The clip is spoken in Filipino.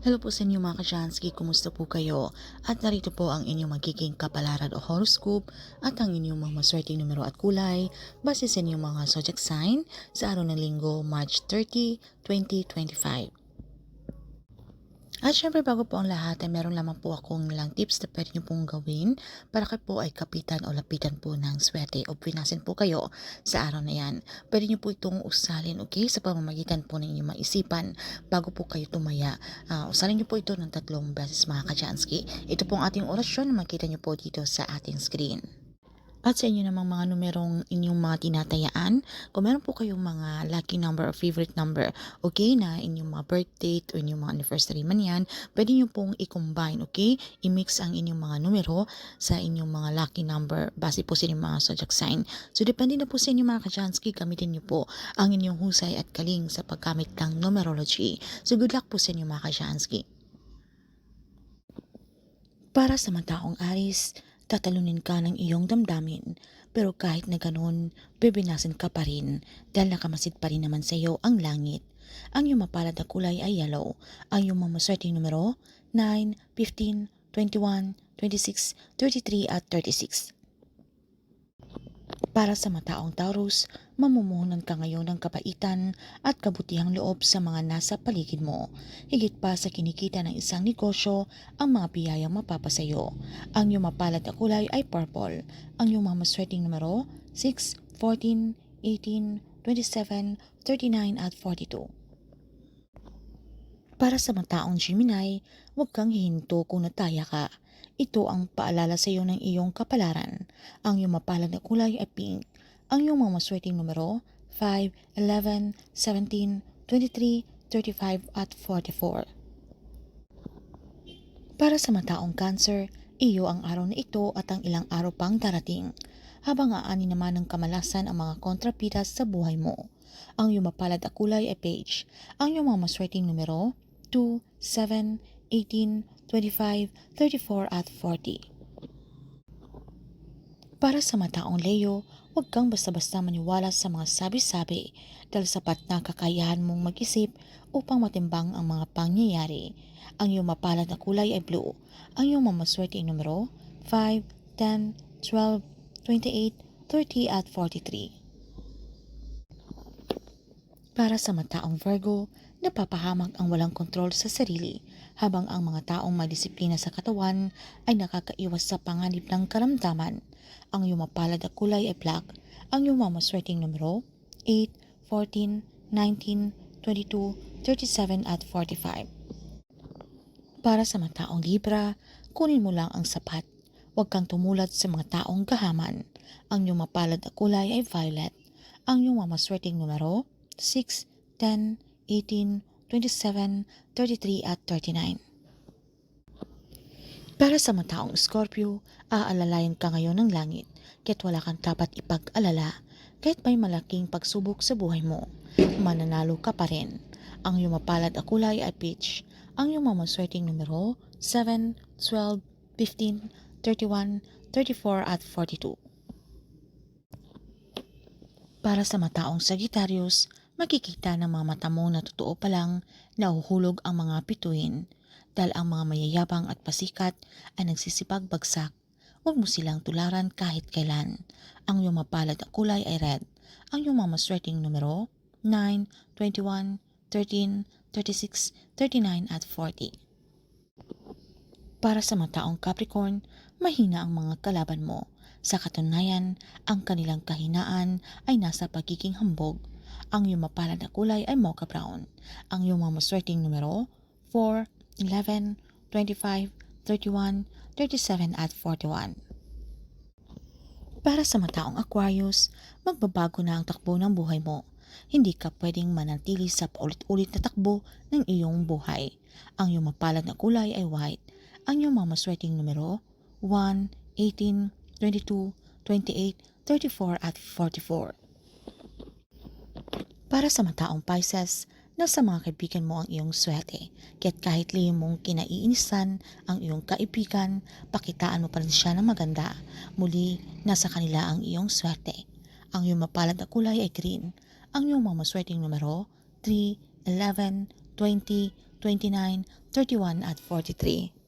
Hello po sa inyo mga ka-Jansky, kumusta po kayo? At narito po ang inyong magiging kapalaran o horoscope at ang inyong mga maswerteng numero at kulay base sa inyong mga zodiac sign sa araw ng linggo, March 30, 2025. At syempre bago po ang lahat ay meron lamang po akong lang tips na pwede nyo pong gawin para kayo po ay kapitan o lapitan po ng swerte o pinasin po kayo sa araw na yan. Pwede nyo po itong usalin okay sa pamamagitan po ng inyong maisipan bago po kayo tumaya. Ah, usalin nyo po ito ng tatlong beses mga kajansky. Ito po ang ating orasyon na makita nyo po dito sa ating screen. At sa inyo namang mga numerong inyong mga tinatayaan, kung meron po kayong mga lucky number or favorite number, okay, na inyong mga birth date o inyong mga anniversary man yan, pwede nyo pong i-combine, okay? I-mix ang inyong mga numero sa inyong mga lucky number base po sa inyong mga zodiac sign. So, depende na po sa inyo mga kajansky, gamitin nyo po ang inyong husay at kaling sa paggamit ng numerology. So, good luck po sa inyo mga kajansky. Para sa mataong aris, tatalunin ka ng iyong damdamin. Pero kahit na ganun, bibinasin ka pa rin dahil nakamasid pa rin naman sa iyo ang langit. Ang iyong mapalad na kulay ay yellow. Ang iyong mamaswerteng numero, 9, 15, 21, 26, 33 at 36. Para sa mataong Taurus, mamumuhunan ka ngayon ng kabaitan at kabutihang loob sa mga nasa paligid mo. Higit pa sa kinikita ng isang negosyo, ang mga biyayang mapapasayo. Ang iyong mapalad na kulay ay purple. Ang iyong mga maswerteng numero, 6, 14, 18, 27, 39 at 42. Para sa mataong Gemini, huwag kang hihinto kung nataya ka. Ito ang paalala sa iyo ng iyong kapalaran. Ang iyong mapalad na kulay ay pink. Ang iyong mga maswerteng numero, 5, 11, 17, 23, 35 at 44. Para sa mataong cancer, iyo ang araw na ito at ang ilang araw pang darating. Habang aani naman ng kamalasan ang mga kontrapitas sa buhay mo. Ang iyong mapalad na kulay ay beige. Ang iyong mga maswerteng numero, 2, 7, 18, 25, 34 at 40. Para sa mataong Leo, huwag kang basta-basta maniwala sa mga sabi-sabi dahil sapat na kakayahan mong mag-isip upang matimbang ang mga pangyayari. Ang iyong mapalad na kulay ay blue. Ang iyong mamaswerte numero 5, 10, 12, 28, 30 at 43. Para sa mataong Virgo, napapahamak ang walang kontrol sa sarili habang ang mga taong may disiplina sa katawan ay nakakaiwas sa panganib ng karamdaman. Ang iyong mapalad na kulay ay black. Ang iyong mamaswerteng numero 8, 14, 19, 22, 37 at 45. Para sa mga taong Libra, kunin mo lang ang sapat. Huwag kang tumulad sa mga taong gahaman. Ang iyong mapalad na kulay ay violet. Ang iyong mamaswerteng numero 6, 10, 18, 27, 33 at 39. Para sa mataong Scorpio, aalalayan ka ngayon ng langit, kaya't wala kang dapat ipag-alala. Kahit may malaking pagsubok sa buhay mo, mananalo ka pa rin. Ang iyong mapalad na kulay ay peach. Ang iyong mamaswerteng numero, 7, 12, 15, 31, 34 at 42. Para sa mataong Sagittarius, makikita ng mga mata mo na totoo pa lang nahuhulog ang mga pituin dahil ang mga mayayabang at pasikat ay nagsisipag bagsak. Huwag mo silang tularan kahit kailan. Ang iyong mapalad na kulay ay red. Ang iyong mga maswerteng numero 9, 21, 13, 36, 39 at 40. Para sa mataong Capricorn, mahina ang mga kalaban mo. Sa katunayan, ang kanilang kahinaan ay nasa pagiging hambog. Ang iyong mapalad na kulay ay mocha brown. Ang iyong mga maswerteng numero 4, 11, 25, 31, 37 at 41. Para sa mataong Aquarius, magbabago na ang takbo ng buhay mo. Hindi ka pwedeng manatili sa paulit-ulit na takbo ng iyong buhay. Ang iyong mapalad na kulay ay white. Ang iyong mga maswerteng numero 1, 18, 22, 28, 34 at 44. Para sa mataong Pisces, nasa mga kaibigan mo ang iyong swerte. Kaya't kahit lihim mong kinaiinisan ang iyong kaibigan, pakitaan mo pa rin siya ng maganda. Muli, nasa kanila ang iyong swerte. Ang iyong mapalad na kulay ay green. Ang iyong mga maswerteng numero 3, 11, 20, 29, 31 at 43.